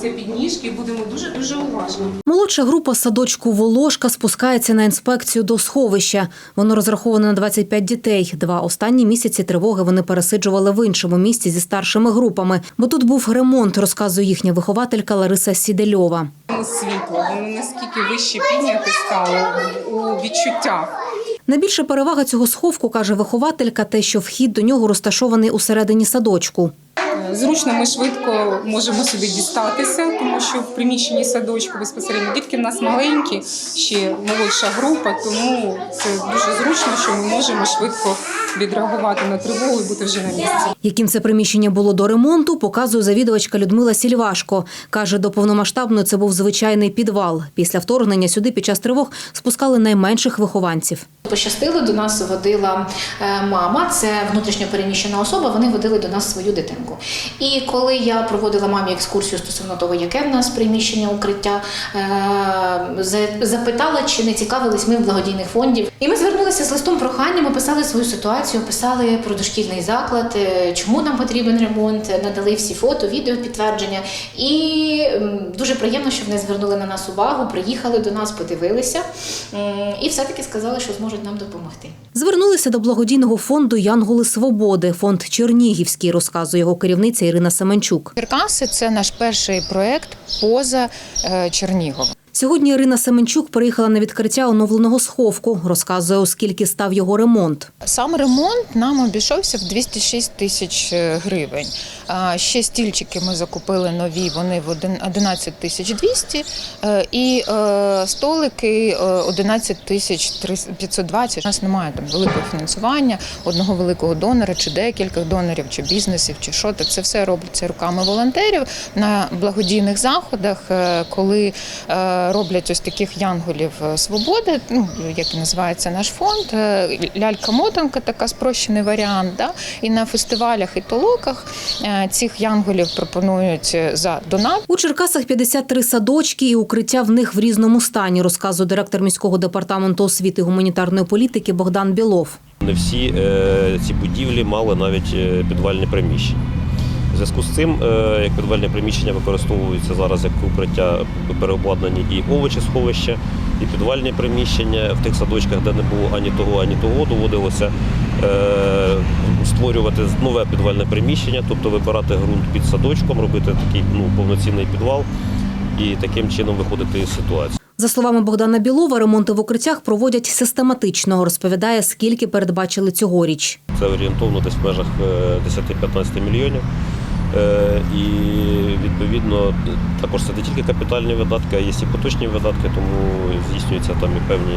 триматися під ніжки і будемо дуже дуже уважні. Молодша група садочку Волошка спускається на інспекцію до сховища. Воно розраховане на 25 дітей. Два останні місяці тривоги вони пересиджували в іншому місці зі старшими групами, бо тут був ремонт, розказує їхня вихователька Лариса Сідельова. Світло, воно наскільки вище підняти стало у відчуттях. Найбільша перевага цього сховку, каже вихователька, те, що вхід до нього розташований усередині садочку. Зручно ми швидко можемо сюди дістатися, тому що в приміщенні садочку безпосередньо дітки в нас маленькі, ще молодша група, тому це дуже зручно, що ми можемо швидко відреагувати на тривогу і бути вже на місці. Яким це приміщення було до ремонту, показує завідувачка Людмила Сільвашко. Каже, до повномасштабної це був звичайний підвал. Після вторгнення сюди під час тривог спускали найменших вихованців. Пощастило, до нас водила е, мама, це внутрішньо переміщена особа. Вони водили до нас свою дитинку. І коли я проводила мамі екскурсію стосовно того, яке в нас приміщення укриття, е, запитала, чи не цікавились ми в благодійних фондів. І ми звернулися з листом проханням, описали свою ситуацію, описали про дошкільний заклад, е, чому нам потрібен ремонт, надали всі фото, відео підтвердження. І дуже приємно, що вони звернули на нас увагу, приїхали до нас, подивилися і все-таки сказали, що зможуть нам допомогти. Звернулися до благодійного фонду Янголи Свободи. Фонд Чернігівський, розказує його керівниця Ірина Семенчук. Черкаси це наш перший проект поза е, Черніговом. Сьогодні Ірина Семенчук приїхала на відкриття оновленого сховку. Розказує, оскільки став його ремонт. Сам ремонт нам обійшовся в 206 тисяч е, гривень. Ще стільчики ми закупили нові, вони в один- 11 тисяч 200, е, і е, столики е, 11 тисяч 520. У нас немає там великого фінансування, одного великого донора, чи декілька донорів, чи бізнесів, чи що. Так це все робиться руками волонтерів на благодійних заходах, коли роблять ось таких янголів е, свободи, ну як і називається наш фонд, е, лялька-мотанка, така спрощений варіант. Да? І на фестивалях і толоках е, цих янголів пропонують за донат. У Черкасах 53 садочки і укриття в них в різному стані, розказує директор міського департаменту освіти і гуманітарної політики Богдан Білов. Не всі е, ці будівлі мали навіть е, підвальні приміщення. Зв'язку з цим, е, як підвальні приміщення використовуються зараз як укриття переобладнані і овочесховища, і підвальні приміщення в тих садочках, де не було ані того, ані того, доводилося е, створювати нове підвальне приміщення, тобто вибирати ґрунт під садочком, робити такий ну, повноцінний підвал і таким чином виходити із ситуації. За словами Богдана Білова, ремонти в укриттях проводять систематично. Розповідає, скільки передбачили цьогоріч. Це орієнтовно десь в межах е, 10-15 мільйонів. Е, І відповідно також це не тільки капітальні видатки, а є і поточні видатки, тому здійснюються там і певні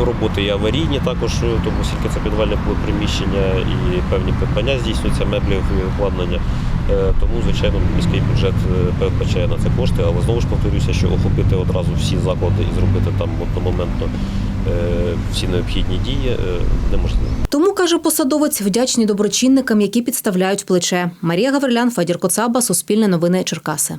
е, роботи і аварійні також, тому оскільки це підвальне приміщення і певні придбання здійснюються меблів і обладнання. Е, Тому, звичайно, міський бюджет передбачає на це кошти, але знову ж повторюся, що охопити одразу всі заклади і зробити там одномоментно всі необхідні дії е, неможливо. Тому, каже посадовець, вдячні доброчинникам, які підставляють плече. Марія Гаврилян, Федір Коцаба, Суспільне новини Черкаси.